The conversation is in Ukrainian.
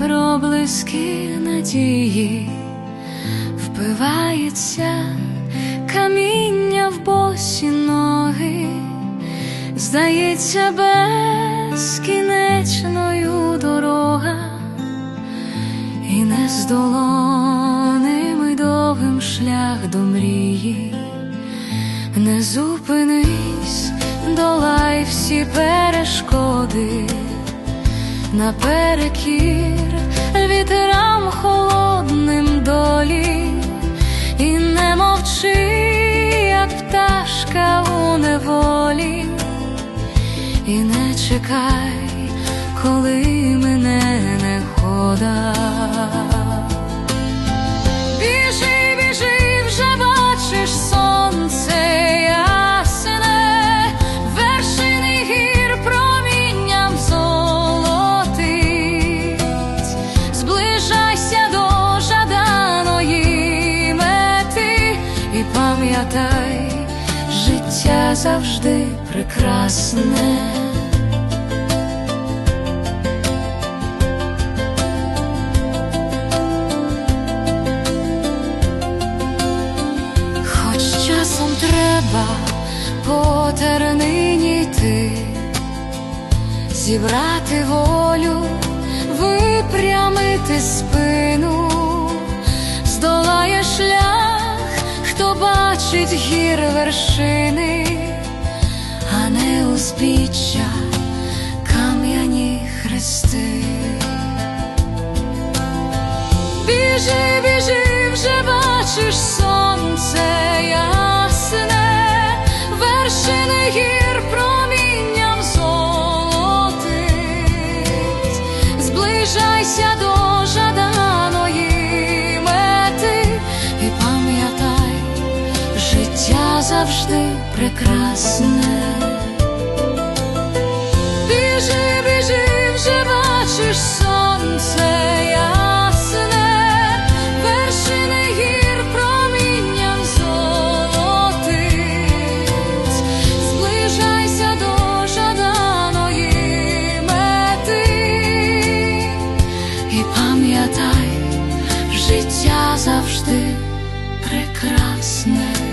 проблиски надії, впивається каміння в босі ноги, здається, безкінечною дорога, і нездоланим довгим шлях до мрії. Не зупинись, долай всі перешкоди наперекір вітерам холодним долі, і не мовчи, як пташка у неволі, і не чекай, коли мене не хода. І пам'ятай, життя завжди прекрасне. Хоч часом треба по тернині йти, зібрати волю, випрямити спину, бачить гір вершини, а не узбіччя, кам'яні хрести. Біжи, біжи, вже бачиш сонце ясне, вершини гір завжди прекрасне. Біжи, біжи, вже бачиш сонце ясне, вершини гір промінням золотить, зближайся до жаданої мети і пам'ятай, життя завжди прекрасне.